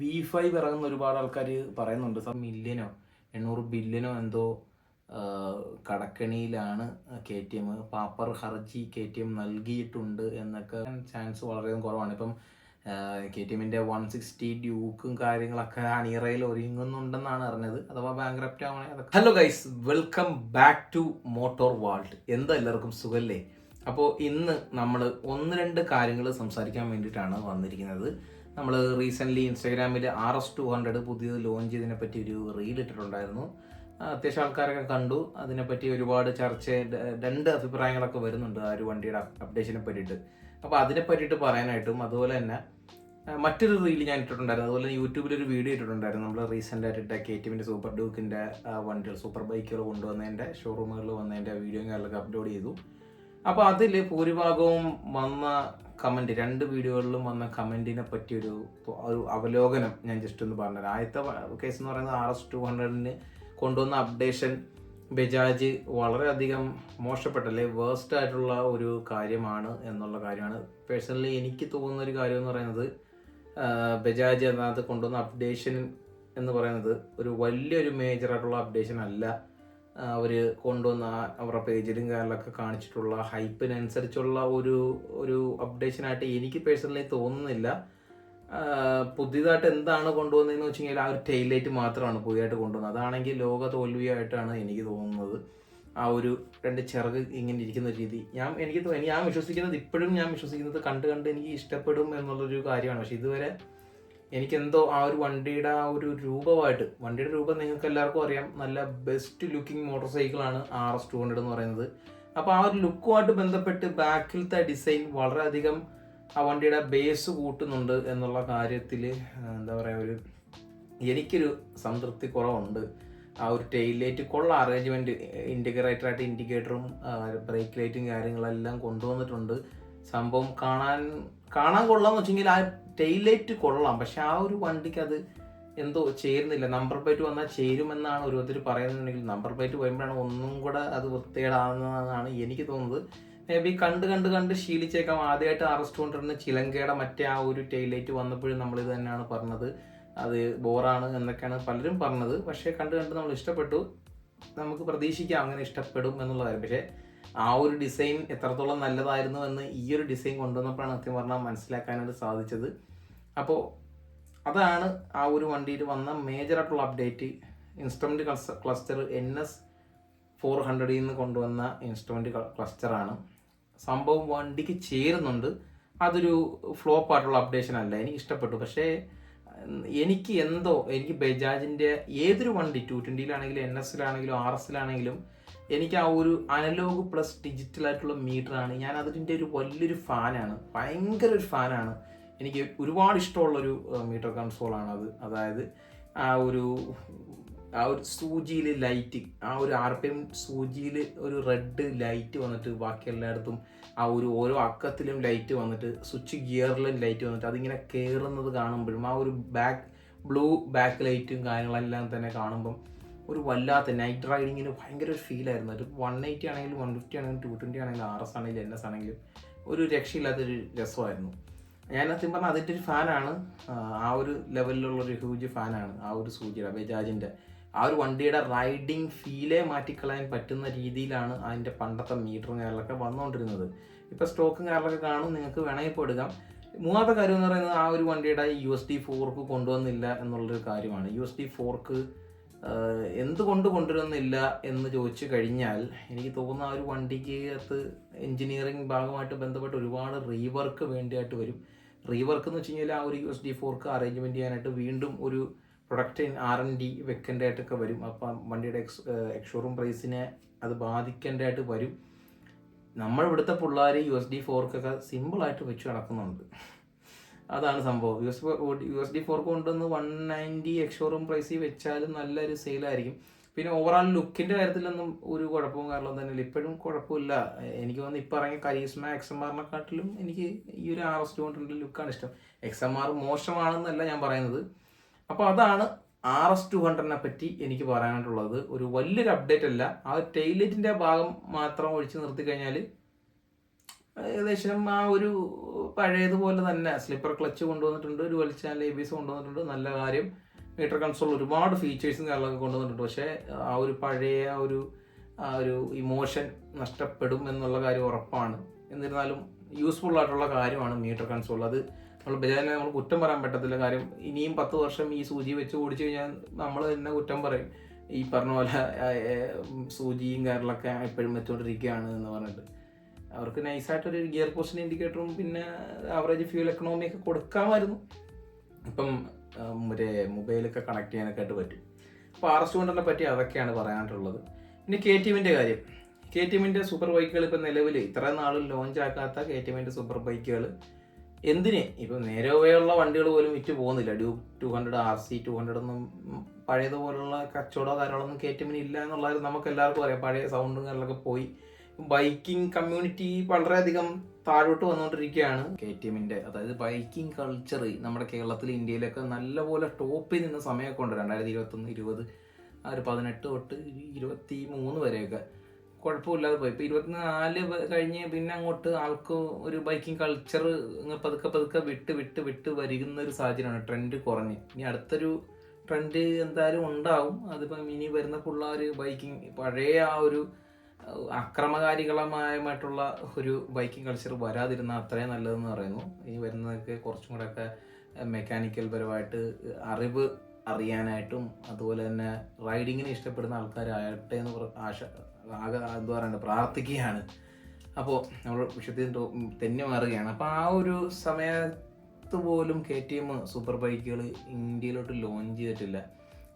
V five ഇറങ്ങുന്ന ഒരുപാട് ആൾക്കാർ പറയുന്നുണ്ട്. സാർ മില്യനോ എണ്ണൂറ് ബില്യനോ എന്തോ കടക്കണിയിലാണ് കെ ടി എം പാപ്പർ ഹർജി കെ ടി എം നൽകിയിട്ടുണ്ട് എന്നൊക്കെ ചാൻസ് വളരെ കുറവാണ്. ഇപ്പം കെ ടി എമ്മിന്റെ വൺ സിക്സ്റ്റി ഡ്യൂക്കും കാര്യങ്ങളൊക്കെ അണിയറയിൽ ഒരുങ്ങുന്നുണ്ടെന്നാണ് അറിഞ്ഞത്. അഥവാ ബാങ്ക്രപ്റ്റ് ആവണേ അതൊക്കെ. Hello guys welcome back to motor vault എന്താ എല്ലാവർക്കും സുഖല്ലേ? അപ്പോൾ ഇന്ന് നമ്മൾ ഒന്ന് രണ്ട് കാര്യങ്ങൾ സംസാരിക്കാൻ വേണ്ടിയിട്ടാണ് വന്നിരിക്കുന്നത്. നമ്മൾ റീസെന്റ്ലി ഇൻസ്റ്റാഗ്രാമിൽ ആർ എസ് ടു ഹൺഡ്രഡ് പുതിയത് ലോഞ്ച് ചെയ്തതിനെ പറ്റി ഒരു റീൽ ഇട്ടിട്ടുണ്ടായിരുന്നു. അത്യാവശ്യം ആൾക്കാരൊക്കെ കണ്ടു. അതിനെപ്പറ്റി ഒരുപാട് ചർച്ച രണ്ട് അഭിപ്രായങ്ങളൊക്കെ വരുന്നുണ്ട് ആ ഒരു വണ്ടിയുടെ അപ്ഡേഷനെ പറ്റിയിട്ട്. അപ്പോൾ അതിനെ പറ്റിയിട്ട് പറയാനായിട്ടും അതുപോലെ തന്നെ മറ്റൊരു റീൽ ഞാൻ ഇട്ടിട്ടുണ്ടായിരുന്നു. അതുപോലെ യൂട്യൂബിൽ ഒരു വീഡിയോ ഇട്ടിട്ടുണ്ടായിരുന്നു. നമ്മൾ റീസെന്റ് ആയിട്ട് കെ ടി എമ്മിന്റെ സൂപ്പർ ഡ്യൂക്കിന്റെ വണ്ടികൾ സൂപ്പർ ബൈക്കുകൾ കൊണ്ടുവന്നതിന്റെ ഷോറൂമുകളിൽ വന്നതിന്റെ വീഡിയോ കാര്യങ്ങളൊക്കെ അപ്ലോഡ് ചെയ്തു. അപ്പോൾ അതിൽ ഭൂരിഭാഗവും വന്ന കമന്റ് രണ്ട് വീഡിയോകളിലും വന്ന കമന്റിനെ പറ്റിയൊരു ഒരു അവലോകനം ഞാൻ ജസ്റ്റ് ഒന്ന് പറഞ്ഞത് ആദ്യത്തെ കേസ് എന്ന് പറയുന്നത് ആർ എസ് ടു ഹൺഡ്രഡിന് കൊണ്ടുവന്ന അപ്ഡേഷൻ ബജാജ് വളരെയധികം മോശപ്പെട്ടല്ലേ വേസ്റ്റ് ആയിട്ടുള്ള ഒരു കാര്യമാണ് എന്നുള്ള കാര്യമാണ്. പേഴ്സണലി എനിക്ക് തോന്നുന്ന ഒരു കാര്യം എന്ന് പറയുന്നത് ബജാജ് അതിനകത്ത് കൊണ്ടുവന്ന അപ്ഡേഷൻ എന്ന് പറയുന്നത് ഒരു വലിയൊരു മേജർ ആയിട്ടുള്ള അപ്ഡേഷൻ അല്ല. അവർ കൊണ്ടുവന്ന അവരുടെ പേജിലും കാര്യങ്ങളൊക്കെ കാണിച്ചിട്ടുള്ള ഹൈപ്പിനനുസരിച്ചുള്ള ഒരു ഒരു അപ്ഡേഷനായിട്ട് എനിക്ക് പേഴ്സണലി തോന്നുന്നില്ല. പുതിയതായിട്ട് എന്താണ് കൊണ്ടുവന്നതെന്ന് വെച്ച് കഴിഞ്ഞാൽ ആ ഒരു ടെയിൽ ലൈറ്റ് മാത്രമാണ് പുതിയതായിട്ട് കൊണ്ടുവന്നത്. അതാണെങ്കിൽ ലോക തോൽവിയായിട്ടാണ് എനിക്ക് തോന്നുന്നത്. ആ ഒരു രണ്ട് ചിറക് ഇങ്ങനെ ഇരിക്കുന്ന രീതി. ഞാൻ എനിക്ക് ഞാൻ വിശ്വസിക്കുന്നത് ഇപ്പോഴും ഞാൻ വിശ്വസിക്കുന്നത് കണ്ട് കണ്ട് എനിക്ക് ഇഷ്ടപ്പെടും എന്നുള്ളൊരു കാര്യമാണ്. പക്ഷെ ഇതുവരെ എനിക്കെന്തോ ആ ഒരു വണ്ടിയുടെ ആ ഒരു രൂപമായിട്ട് വണ്ടിയുടെ രൂപം നിങ്ങൾക്ക് എല്ലാവർക്കും അറിയാം. നല്ല ബെസ്റ്റ് ലുക്കിംഗ് മോട്ടോർ സൈക്കിളാണ് ആർ എസ് ടു ഹൺഡ്രഡ് എന്ന് പറയുന്നത്. അപ്പോൾ ആ ഒരു ലുക്കുമായിട്ട് ബന്ധപ്പെട്ട് ബാക്കിലത്തെ ഡിസൈൻ വളരെയധികം ആ വണ്ടിയുടെ ബേസ് കൂട്ടുന്നുണ്ട് എന്നുള്ള കാര്യത്തിൽ എന്താ പറയുക ഒരു എനിക്കൊരു സംതൃപ്തി കുറവുണ്ട്. ആ ഒരു ടെയിൽ ലൈറ്റ് കൊള്ള അറേഞ്ച്മെന്റ് ഇൻഡിക്കേറ്ററായിട്ട് ഇൻഡിക്കേറ്ററും ബ്രേക്ക് ലൈറ്റും കാര്യങ്ങളെല്ലാം കൊണ്ടുവന്നിട്ടുണ്ട്. സംഭവം കാണാൻ കാണാൻ കൊള്ളാന്ന് വെച്ചെങ്കിൽ ആ ടെയിൽ ലൈറ്റ് കൊള്ളാം. പക്ഷെ ആ ഒരു വണ്ടിക്ക് അത് എന്തോ ചേരുന്നില്ല. നമ്പർ പ്ലേറ്റ് വന്നാൽ ചേരുമെന്നാണ് ഓരോരുത്തർ പറയുന്നുണ്ടെങ്കിൽ നമ്പർ പ്ലേറ്റ് വരുമ്പോഴാണ് ഒന്നും കൂടെ അത് വൃത്തികേടാകുന്നതാണ് എനിക്ക് തോന്നുന്നത്. മേ ബി കണ്ട് കണ്ട് കണ്ട് ശീലിച്ചേക്കാം. ആദ്യമായിട്ട് അറസ്റ്റ് കൊണ്ടിരുന്ന ചിലങ്കയുടെ മറ്റേ ആ ഒരു ടെയിൽ ലൈറ്റ് വന്നപ്പോഴും നമ്മൾ ഇത് തന്നെയാണ് പറഞ്ഞത്. അത് ബോറാണ് എന്നൊക്കെയാണ് പലരും പറഞ്ഞത്. പക്ഷേ കണ്ട് കണ്ട് നമ്മൾ ഇഷ്ടപ്പെട്ടു. നമുക്ക് പ്രതീക്ഷിക്കാം അങ്ങനെ ഇഷ്ടപ്പെടും എന്നുള്ള കാര്യം പക്ഷേ ആ ഒരു ഡിസൈൻ എത്രത്തോളം നല്ലതായിരുന്നു എന്ന് ഈ ഒരു ഡിസൈൻ കൊണ്ടുവന്നപ്പോഴാണ് സത്യം പറഞ്ഞാൽ മനസ്സിലാക്കാനായിട്ട് സാധിച്ചത്. അപ്പോൾ അതാണ് ആ ഒരു വണ്ടിയിൽ വന്ന മേജർ ആയിട്ടുള്ള update instrument cluster N S four ഹൺഡ്രഡിൽ നിന്ന് കൊണ്ടുവന്ന ഇൻസ്ട്രുമെന്റ് ക്ലസ്റ്ററാണ് സംഭവം വണ്ടിക്ക് ചേരുന്നുണ്ട്. അതൊരു ഫ്ലോപ്പ് ആയിട്ടുള്ള അപ്ഡേഷൻ അല്ല. എനിക്ക് ഇഷ്ടപ്പെട്ടു. പക്ഷേ എനിക്ക് എന്തോ എനിക്ക് ബജാജിന്റെ ഏതൊരു വണ്ടി ടു ട്വന്റിയിലാണെങ്കിലും എൻ എസിലാണെങ്കിലും ആർ എസിലാണെങ്കിലും എനിക്ക് ആ ഒരു അനലോഗ് പ്ലസ് ഡിജിറ്റൽ ആയിട്ടുള്ള മീറ്ററാണ് ഞാൻ അതിന്റെ ഒരു വലിയൊരു ഫാനാണ് ഭയങ്കര ഒരു ഫാനാണ് എനിക്ക് ഒരുപാട് ഇഷ്ടമുള്ളൊരു മീറ്റർ കൺസോളാണ് അത്. അതായത് ആ ഒരു ആ ഒരു സൂചിയിൽ ലൈറ്റ് ആ ഒരു ആർ പി എം സൂചിയിൽ ഒരു റെഡ് ലൈറ്റ് വന്നിട്ട് ബാക്കി എല്ലായിടത്തും ആ ഒരു ഓരോ അക്കത്തിലും ലൈറ്റ് വന്നിട്ട് സ്വിച്ച് ഗിയറിലും ലൈറ്റ് വന്നിട്ട് അതിങ്ങനെ കയറുന്നത് കാണുമ്പോഴും ആ ഒരു ബാക്ക് ബ്ലൂ ബാക്ക് ലൈറ്റും കാര്യങ്ങളെല്ലാം തന്നെ കാണുമ്പം ഒരു വല്ലാത്ത നൈറ്റ് റൈഡിങ്ങിന് ഭയങ്കര ഒരു ഫീലായിരുന്നു ഒരു വൺ എയ്റ്റി ആണെങ്കിലും വൺ ഫിഫ്റ്റി ആണെങ്കിലും ടു ട്വന്റി ആണെങ്കിലും ആർ എസ് ആണെങ്കിലും എൻ എസ് ആണെങ്കിലും ഒരു രക്ഷയില്ലാത്തൊരു രസമായിരുന്നു. ഞാൻ സത്യം പറഞ്ഞാൽ അതിന്റെ ഒരു ഫാനാണ് ആ ഒരു ലെവലിലുള്ള ഒരു ഹ്യൂജ് ഫാനാണ് ആ ഒരു സൂചിയുടെ ബജാജിന്റെ. ആ ഒരു വണ്ടിയുടെ റൈഡിങ് ഫീലേ മാറ്റിക്കളയാൻ പറ്റുന്ന രീതിയിലാണ് അതിന്റെ പണ്ടത്തെ മീറ്ററും കാര്യങ്ങളൊക്കെ വന്നുകൊണ്ടിരുന്നത് ഇപ്പോൾ സ്റ്റോക്കും കാര്യങ്ങളൊക്കെ കാണും. നിങ്ങൾക്ക് വേണമെങ്കിൽ ഇപ്പോൾ എടുക്കാം. മൂന്നാമത്തെ കാര്യം എന്ന് പറയുന്നത് ആ ഒരു വണ്ടിയുടെ യു എസ് ഡി ഫോർക്ക് കൊണ്ടുവന്നില്ല എന്നുള്ളൊരു കാര്യമാണ്. യു എസ് ഡി ഫോർക്ക് എന്തുകൊണ്ട് കൊണ്ടുവരുന്നില്ല എന്ന് ചോദിച്ചു കഴിഞ്ഞാൽ എനിക്ക് തോന്നുന്ന ആ ഒരു വണ്ടിക്ക് അകത്ത് എഞ്ചിനീയറിംഗ് ഭാഗമായിട്ട് ബന്ധപ്പെട്ട് ഒരുപാട് റീവർക്ക് വേണ്ടിയായിട്ട് വരും. റീവർക്ക് എന്ന് വെച്ച് കഴിഞ്ഞാൽ ആ ഒരു U S D fork arrangement ചെയ്യാനായിട്ട് വീണ്ടും ഒരു പ്രൊഡക്റ്റ് ആർ എൻ ഡി വെക്കേണ്ടതായിട്ടൊക്കെ വരും. അപ്പം വണ്ടിയുടെ എക്സ് എക്സ്ഷോറൂം പ്രൈസിനെ അത് ബാധിക്കേണ്ടതായിട്ട് വരും. നമ്മൾ ഇവിടുത്തെ പിള്ളേർ യു എസ് ഡി ഫോർക്കൊക്കെ സിമ്പിളായിട്ട് വെച്ച് നടക്കുന്നുണ്ട്. അതാണ് സംഭവം. U S U S D fork കൊണ്ടുവന്ന് വൺ നയന്റി എക്സ്ഷോറൂം പ്രൈസിൽ വെച്ചാലും നല്ലൊരു സെയിലായിരിക്കും പിന്നെ ഓവറോൾ ലുക്കിന്റെ കാര്യത്തിലൊന്നും ഒരു കുഴപ്പവും കാരണം തന്നെ ഇപ്പോഴും കുഴപ്പമില്ല. എനിക്ക് തോന്നുന്നു ഇപ്പോൾ ഇറങ്ങിയ കരീസ്മ എക്സ് എം ആറിനെക്കാട്ടിലും എനിക്ക് ഈ ഒരു ആർ എസ് ടു ലുക്കാണ് ഇഷ്ടം. എക്സ് എം ആർ മോശമാണെന്നല്ല ഞാൻ പറയുന്നത്. അപ്പോൾ അതാണ് ആർ എസ് ടു ഹൺഡ്രഡിനെ പറ്റി എനിക്ക് പറയാനായിട്ടുള്ളത്. ഒരു വലിയൊരു അപ്ഡേറ്റ് അല്ല. ആ ടെയ്ലറ്റിന്റെ ഭാഗം മാത്രം ഒഴിച്ച് നിർത്തി കഴിഞ്ഞാൽ ഏകദേശം ആ ഒരു പഴയതുപോലെ തന്നെ സ്ലിപ്പർ ക്ലച്ച് കൊണ്ടുവന്നിട്ടുണ്ട് ഒരു വലിച്ചാൽ എ ബി സി കൊണ്ടുവന്നിട്ടുണ്ട് നല്ല കാര്യം. മീറ്റർ കൺസോൾ ഒരുപാട് ഫീച്ചേഴ്സും കാര്യങ്ങളൊക്കെ കൊണ്ടുവന്നിട്ടുണ്ട്. പക്ഷേ ആ ഒരു പഴയ ആ ഒരു ആ ഒരു ഇമോഷൻ നഷ്ടപ്പെടും എന്നുള്ള കാര്യം ഉറപ്പാണ്. എന്നിരുന്നാലും യൂസ്ഫുൾ ആയിട്ടുള്ള കാര്യമാണ് മീറ്റർ കൺസോൾ. അത് നമ്മൾ ബജാജിനെ നമ്മൾ കുറ്റം പറയാൻ പറ്റത്തില്ല. കാര്യം ഇനിയും പത്ത് വർഷം ഈ സൂചി വെച്ച് ഓടിച്ചു കഴിഞ്ഞാൽ നമ്മൾ തന്നെ കുറ്റം പറയും. ഈ പറഞ്ഞ പോലെ സൂചിയും കാര്യങ്ങളൊക്കെ എപ്പോഴും വെച്ചുകൊണ്ടിരിക്കുകയാണ് എന്ന് പറഞ്ഞിട്ട്. അവർക്ക് നൈസായിട്ടൊരു ഗിയർ പോസ്റ്റിന് ഇൻഡിക്കേറ്ററും പിന്നെ ആവറേജ് ഫ്യൂൽ എക്കണോമി ഒക്കെ കൊടുക്കാമായിരുന്നു. ഇപ്പം മറ്റേ മൊബൈലൊക്കെ കണക്ട് ചെയ്യാനൊക്കെ ആയിട്ട് പറ്റും. അപ്പോൾ ആർ എസ് കൊണ്ടിനെ പറ്റി അതൊക്കെയാണ് പറയാനായിട്ടുള്ളത്. പിന്നെ കെ ടി എമ്മിന്റെ കാര്യം. കെ ടി എമ്മിന്റെ സൂപ്പർ ബൈക്കുകൾ ഇപ്പം നിലവിൽ ഇത്ര നാളും ലോഞ്ച് ആക്കാത്ത കെ ടി എമ്മിന്റെ സൂപ്പർ ബൈക്കുകൾ എന്തിന്? ഇപ്പം നേരവെയുള്ള വണ്ടികൾ പോലും വിറ്റ് പോകുന്നില്ല. Duke two hundred R C two hundred ഒന്നും പഴയതുപോലുള്ള കച്ചവടമോ ടി എമ്മിന് ഇല്ല എന്നുള്ളത് നമുക്ക് എല്ലാവർക്കും അറിയാം. പഴയ സൗണ്ടും കാര്യങ്ങളൊക്കെ പോയി. ബൈക്കിംഗ് കമ്മ്യൂണിറ്റി വളരെയധികം താഴോട്ട് വന്നുകൊണ്ടിരിക്കുകയാണ്. കെ ടി എമ്മിന്റെ അതായത് ബൈക്കിംഗ് കൾച്ചർ നമ്മുടെ കേരളത്തിൽ ഇന്ത്യയിലൊക്കെ നല്ലപോലെ ടോപ്പിൽ നിന്ന് സമയമൊക്കെ ഉണ്ട്. രണ്ടായിരത്തി ഇരുപത്തൊന്ന് ഇരുപത് ആ ഒരു പതിനെട്ട് തൊട്ട് ഇരുപത്തി മൂന്ന് വരെയൊക്കെ കുഴപ്പമില്ലാതെ പോയി. ഇപ്പം ഇരുപത്തിനാല് കഴിഞ്ഞ് പിന്നെ അങ്ങോട്ട് ആൾക്ക് ഒരു ബൈക്കിംഗ് കൾച്ചർ പതുക്കെ പതുക്കെ വിട്ട് വിട്ട് വിട്ട് വരുന്ന ഒരു സാഹചര്യമാണ്. ട്രെൻഡ് കുറഞ്ഞ്. ഇനി അടുത്തൊരു ട്രെൻഡ് എന്തായാലും ഉണ്ടാവും. അതിപ്പം ഇനി വരുന്ന പിള്ളേർ ബൈക്കിംഗ് പഴയ ആ ഒരു അക്രമകാരികളമായിട്ടുള്ള ഒരു ബൈക്കിംഗ് കൾച്ചർ വരാതിരുന്ന അത്രയും നല്ലതെന്ന് പറയുന്നു. ഇനി വരുന്നതൊക്കെ കുറച്ചും കൂടെ ഒക്കെ മെക്കാനിക്കൽ പരമായിട്ട് അറിവ് അറിയാനായിട്ടും അതുപോലെ തന്നെ റൈഡിങ്ങിനെ ഇഷ്ടപ്പെടുന്ന ആൾക്കാരാകട്ടെ എന്ന് ആശ ആകെ എന്താ പറയുക പ്രാർത്ഥിക്കുകയാണ്. അപ്പോൾ നമ്മൾ വിഷയത്തിൽ തെന്നി മാറുകയാണ്. അപ്പോൾ ആ ഒരു സമയത്ത് പോലും കെ ടി എം സൂപ്പർ ബൈക്കുകൾ ഇന്ത്യയിലോട്ട് ലോഞ്ച് ചെയ്തിട്ടില്ല.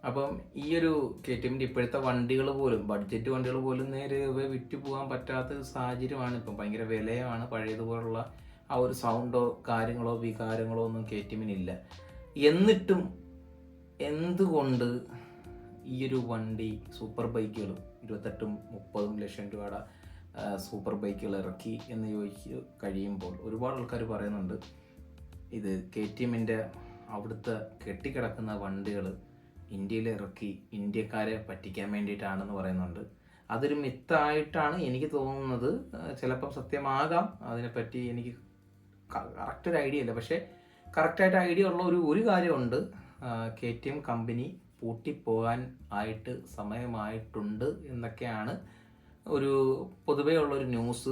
അപ്പം ഈ ഒരു കെ ടി എമ്മിന്റെ ഇപ്പോഴത്തെ വണ്ടികൾ പോലും ബഡ്ജറ്റ് വണ്ടികൾ പോലും നേരെ വിറ്റ് പോകാൻ പറ്റാത്ത സാഹചര്യമാണ്. ഇപ്പം ഭയങ്കര വിലയാണ് പഴയതുപോലുള്ള ആ ഒരു സൗണ്ടോ കാര്യങ്ങളോ വികാരങ്ങളോ ഒന്നും കെ ടി എമ്മിനില്ല. എന്നിട്ടും എന്തുകൊണ്ട് ഈ ഒരു വണ്ടി സൂപ്പർ ബൈക്കുകളും ഇരുപത്തെട്ടും മുപ്പതും ലക്ഷം രൂപയുടെ സൂപ്പർ ബൈക്കുകൾ ഇറക്കി എന്ന് ചോദിച്ച് കഴിയുമ്പോൾ ഒരുപാട് ആൾക്കാർ പറയുന്നുണ്ട് ഇത് കെ ടി എമ്മിന്റെ അവിടുത്തെ കെട്ടിക്കിടക്കുന്ന വണ്ടികൾ ഇന്ത്യയിൽ ഇറക്കി ഇന്ത്യക്കാരെ പറ്റിക്കാൻ വേണ്ടിയിട്ടാണെന്ന് പറയുന്നുണ്ട്. അതൊരു മിത്തായിട്ടാണ് എനിക്ക് തോന്നുന്നത്. ചിലപ്പം സത്യമാകാം. അതിനെപ്പറ്റി എനിക്ക് കറക്റ്റ് ഒരു ഐഡിയ ഇല്ല പക്ഷേ കറക്റ്റായിട്ട് ഐഡിയ ഉള്ള ഒരു ഒരു കാര്യമുണ്ട്. കെ ടി എം കമ്പനി പൂട്ടിപ്പോകാൻ ആയിട്ട് സമയമായിട്ടുണ്ട് എന്നൊക്കെയാണ് ഒരു പൊതുവേ ഉള്ളൊരു ന്യൂസ്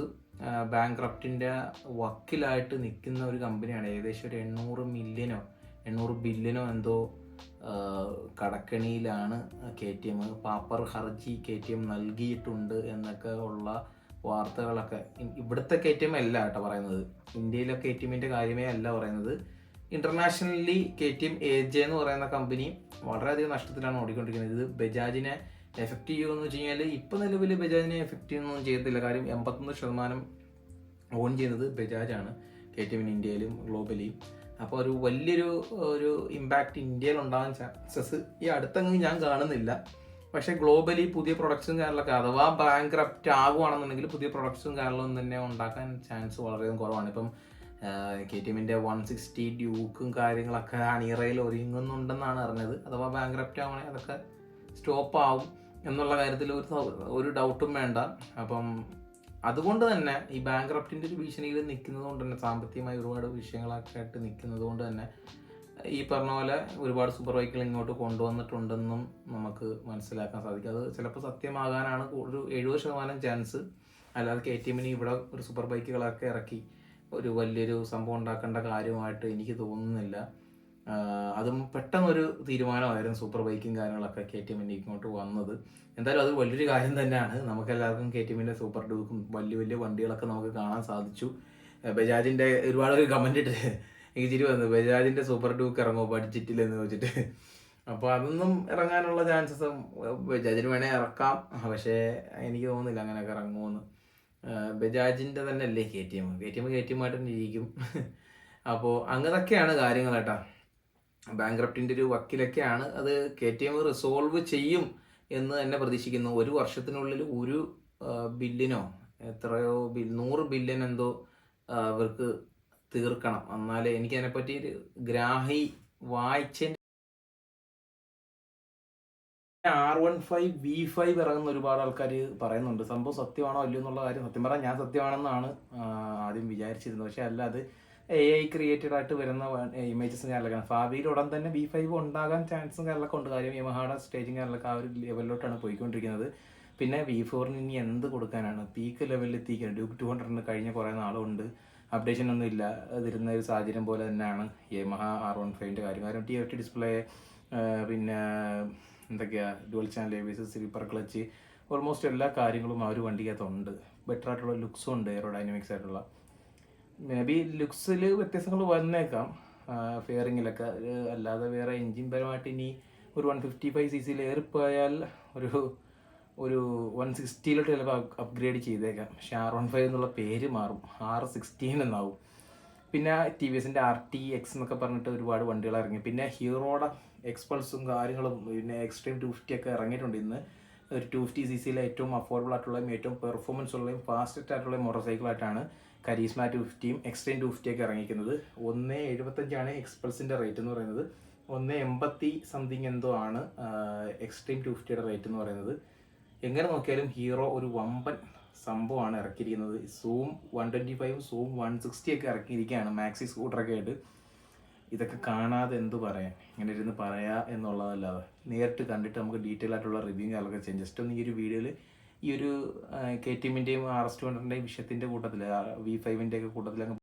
ബാങ്ക്രപ്റ്റിന്റെ വക്കിലായിട്ട് നിൽക്കുന്ന ഒരു കമ്പനിയാണ് ഏകദേശം ഒരു എണ്ണൂറ് മില്യനോ എണ്ണൂറ് ബില്യനോ എന്തോ കടക്കണിയിലാണ് കെ ടി എം. പാപ്പർ ഹർജി കെ ടി എം നൽകിയിട്ടുണ്ട് എന്നൊക്കെ ഉള്ള വാർത്തകളൊക്കെ ഇവിടുത്തെ കെ ടി എം അല്ല കേട്ടോ പറയുന്നത്. ഇന്ത്യയിലെ കെ ടി എമ്മിന്റെ കാര്യമേ അല്ല പറയുന്നത്. Internationally K T M A J എന്ന് പറയുന്ന കമ്പനി വളരെയധികം നഷ്ടത്തിലാണ് ഓടിക്കൊണ്ടിരിക്കുന്നത്. ഇത് ബജാജിനെ എഫക്റ്റ് ചെയ്യുമെന്ന് വെച്ച് കഴിഞ്ഞാൽ ഇപ്പം നിലവിൽ ബജാജിനെ എഫക്റ്റ് ചെയ്യുന്നൊന്നും ചെയ്യത്തില്ല. കാര്യം എൺപത്തൊന്ന് ശതമാനം ഓൺ ചെയ്യുന്നത് ബജാജാണ് കെ ടി എമ്മിന് ഇന്ത്യയിലും ഗ്ലോബലിയും അപ്പോൾ ഒരു വലിയൊരു ഒരു ഇമ്പാക്റ്റ് ഇന്ത്യയിൽ ഉണ്ടാകാൻ ചാൻസസ് ഈ അടുത്തെങ്ങും ഞാൻ കാണുന്നില്ല. പക്ഷേ ഗ്ലോബലി പുതിയ പ്രൊഡക്ട്സും കാര്യങ്ങളൊക്കെ അഥവാ ബാങ്ക്രപ്റ്റ് ആകുവാണെന്നുണ്ടെങ്കിൽ പുതിയ പ്രൊഡക്ട്സും കാര്യങ്ങളൊന്നും തന്നെ ഉണ്ടാക്കാൻ ചാൻസ് വളരെയധികം കുറവാണ്. ഇപ്പം കെ ടി എമ്മിന്റെ വൺ സിക്സ്റ്റി ഡ്യൂക്കും കാര്യങ്ങളൊക്കെ അണിയറയിൽ ഒരുങ്ങുന്നുണ്ടെന്നാണ് അറിഞ്ഞത്. അഥവാ ബാങ്ക്രപ്റ്റ് ആവുകയാണെങ്കിൽ അതൊക്കെ സ്റ്റോപ്പ് ആവും എന്നുള്ള കാര്യത്തിൽ ഒരു ഒരു ഡൗട്ടും വേണ്ട. അപ്പം അതുകൊണ്ട് തന്നെ ഈ ബാങ്ക് റപ്റ്റിന്റെ ഒരു ഭീഷണിയിൽ നിൽക്കുന്നത് കൊണ്ട് തന്നെ സാമ്പത്തികമായി ഒരുപാട് വിഷയങ്ങളൊക്കെ ആയിട്ട് നിൽക്കുന്നത് കൊണ്ട് തന്നെ ഈ പറഞ്ഞ പോലെ ഒരുപാട് സൂപ്പർ വൈക്കിൾ ഇങ്ങോട്ട് കൊണ്ടുവന്നിട്ടുണ്ടെന്നും നമുക്ക് മനസ്സിലാക്കാൻ സാധിക്കും. അത് ചിലപ്പോൾ സത്യമാകാനാണ് ഒരു എഴുപത് ശതമാനം ചാൻസ് അല്ലാതെ കെ ടി എമ്മിന് ഇവിടെ ഒരു സൂപ്പർ ബൈക്കുകളൊക്കെ ഇറക്കി ഒരു വലിയൊരു സംഭവം ഉണ്ടാക്കേണ്ട കാര്യമായിട്ട് എനിക്ക് തോന്നുന്നില്ല. അതും പെട്ടെന്നൊരു തീരുമാനമായിരുന്നു സൂപ്പർ ബൈക്കും കാര്യങ്ങളൊക്കെ കെ ടി എമ്മിന്റെ ഇങ്ങോട്ട് വന്നത്. എന്തായാലും അത് വലിയൊരു കാര്യം തന്നെയാണ്. നമുക്ക് എല്ലാവർക്കും കെ ടി എമ്മിന്റെ സൂപ്പർ ഡ്യൂക്കും വലിയ വലിയ വണ്ടികളൊക്കെ നമുക്ക് കാണാൻ സാധിച്ചു. ബജാജിന്റെ ഒരുപാട് ഒരു കമന്റ് ഇട്ട് എനിക്ക് ചിരി വന്നു. ബജാജിന്റെ സൂപ്പർ ഡ്യൂക്ക് ഇറങ്ങുമോ? ബഡ്ജറ്റിൽ എന്ന് വെച്ചിട്ട് അപ്പോൾ അതൊന്നും ഇറങ്ങാനുള്ള ചാൻസസ് ബജാജിന് വേണേൽ ഇറക്കാം. പക്ഷേ എനിക്ക് തോന്നുന്നില്ല അങ്ങനെയൊക്കെ ഇറങ്ങുമെന്ന് ബജാജിന്റെ തന്നെ അല്ലേ K T M? K T M K T M ആയിട്ട് ഇരിക്കും. അപ്പോൾ അങ്ങനെയൊക്കെയാണ് കാര്യങ്ങൾ കേട്ടോ. ബാങ്ക്രപ്റ്റിന്റെ ഒരു വക്കിലൊക്കെയാണ് അത് കെ ടി എം റിസോൾവ് ചെയ്യും എന്ന് തന്നെ പ്രതീക്ഷിക്കുന്നു. ഒരു വർഷത്തിനുള്ളിൽ ഒരു ബില്ലിനോ എത്രയോ ബിൽ നൂറ് ബില്യൻ എന്തോ തീർക്കണം. എന്നാലേ എനിക്ക് അതിനെപ്പറ്റി ഒരു ഗ്രാഹി വായിച്ചതിന്റെ R one five V five ഇറങ്ങുന്ന ഒരുപാട് ആൾക്കാർ പറയുന്നുണ്ട്. സംഭവം സത്യമാണോ അല്ലയോ എന്നുള്ള കാര്യം സത്യം പറഞ്ഞാൽ ഞാൻ സത്യമാണെന്നാണ് ആദ്യം വിചാരിച്ചിരുന്നത്. പക്ഷെ അല്ല അത് എ ഐ ക്രിയേറ്റഡ് ആയിട്ട് വരുന്ന ഇമേജസ് കേരളക്കാണ് ഭാവിയിൽ ഉടൻ തന്നെ ബി ഫൈവ് ഉണ്ടാകാൻ ചാൻസും കാര്യങ്ങളൊക്കെ ഉണ്ട്. കാര്യം യമഹാടെ സ്റ്റേജിങ് കാര്യങ്ങളൊക്കെ ആ ഒരു ലെവലിലോട്ടാണ് പോയിക്കൊണ്ടിരിക്കുന്നത്. പിന്നെ വി ഫോറിന് ഇനി എന്ത് കൊടുക്കാനാണ്? പീക്ക് ലെവലിൽ എത്തിക്കാൻ ഡ്യൂക്ക് ടു ഹൺഡ്രഡിന് കഴിഞ്ഞ കുറേ നാളുണ്ട്. അപ്ഡേഷൻ ഒന്നും ഇല്ല. അതിരുന്ന ഒരു സാഹചര്യം പോലെ തന്നെയാണ് യമഹ ആർ വൺ ഫൈവിന്റെ കാര്യം. കാരണം ടി എഫ് ടി ഡിസ്പ്ലേ പിന്നെ എന്തൊക്കെയാ? ഡുവൽ ചാനൽ എ ഏവിയസ് സ്ലീപ്പർ ക്ലച്ച് ഓൾമോസ്റ്റ് എല്ലാ കാര്യങ്ങളും ആ ഒരു വണ്ടിക്കകത്തുണ്ട്. ബെറ്റർ ആയിട്ടുള്ള ലുക്സും ഉണ്ട് എയറോഡൈനാമിക്സ് ആയിട്ടുള്ള. മേ ബി ലുക്സിൽ വ്യത്യാസങ്ങൾ വന്നേക്കാം. ഫെയറിങ്ങിലൊക്കെ അല്ലാതെ വേറെ എൻജിൻ പരമായിട്ട് ഇനി ഒരു വൺ ഫിഫ്റ്റി ഫൈവ് സി സിയിൽ ഏറിപ്പോയാൽ ഒരു ഒരു വൺ സിക്സ്റ്റിയിലോട്ട് ചിലപ്പോൾ അപ്ഗ്രേഡ് ചെയ്തേക്കാം. പക്ഷേ ആർ വൺ ഫൈവ് എന്നുള്ള പേര് മാറും. ആർ സിക്സ്റ്റീൻ എന്നാവും. പിന്നെ ടി വി എസിന്റെ ആർ ടി എക്സ് എന്നൊക്കെ പറഞ്ഞിട്ട് ഒരുപാട് വണ്ടികൾ ഇറങ്ങി. പിന്നെ ഹീറോയുടെ എക്സ്പൾസും കാര്യങ്ങളും പിന്നെ എക്സ്ട്രീം ടു ഫിഫ്റ്റി ഒക്കെ ഇറങ്ങിയിട്ടുണ്ട് ഇന്ന്. ഒരു ടു ഫിഫ്റ്റി സി സിയിലെ ഏറ്റവും അഫോർഡബിൾ ആയിട്ടുള്ളതും ഏറ്റവും പെർഫോമൻസ് ഉള്ളതും ഫാസ്റ്റസ്റ്റ് ആയിട്ടുള്ള മോട്ടോർ സൈക്കിളായിട്ടാണ് കരീസ്മ ടു ഫിഫ്റ്റിയും എക്സ്ട്രീം ടു ഫിഫ്റ്റി ഒക്കെ ഇറങ്ങിയിരിക്കുന്നത്. ഒന്ന് എഴുപത്തഞ്ചാണ് എക്സ്പ്രസിന്റെ റേറ്റ് എന്ന് പറയുന്നത്. ഒന്ന് എൺപത്തി സംതിങ് എന്തോ ആണ് എക്സ്ട്രീം ടു ഫിഫ്റ്റിയുടെ റേറ്റ് എന്ന് പറയുന്നത്. എങ്ങനെ നോക്കിയാലും ഹീറോ ഒരു വമ്പൻ സംഭവമാണ് ഇറക്കിയിരിക്കുന്നത്. Xoom one twenty five Xoom one sixty ഒക്കെ ഇറക്കിയിരിക്കുകയാണ് മാക്സി സ്കൂട്ടറൊക്കെ ആയിട്ട്. ഇതൊക്കെ കാണാതെ എന്ത് പറയാൻ? ഇങ്ങനെ ഇരുന്ന് പറയാ എന്നുള്ളതല്ലാതെ. നേരിട്ട് കണ്ടിട്ട് നമുക്ക് ഡീറ്റെയിൽ ആയിട്ടുള്ള റിവ്യൂ കാര്യങ്ങളൊക്കെ ചെയ്യാം. ജസ്റ്റ് ഒന്ന് ഈ ഒരു വീഡിയോയിൽ ഈ ഒരു കെ ടി എമ്മിന്റെയും ആർ എസ് ടു ഹൺഡ്രഡിന്റെയും വിഷയത്തിന്റെ കൂട്ടത്തിൽ വി ഫൈവിന്റെ ഒക്കെ കൂട്ടത്തിൽ അങ്ങ്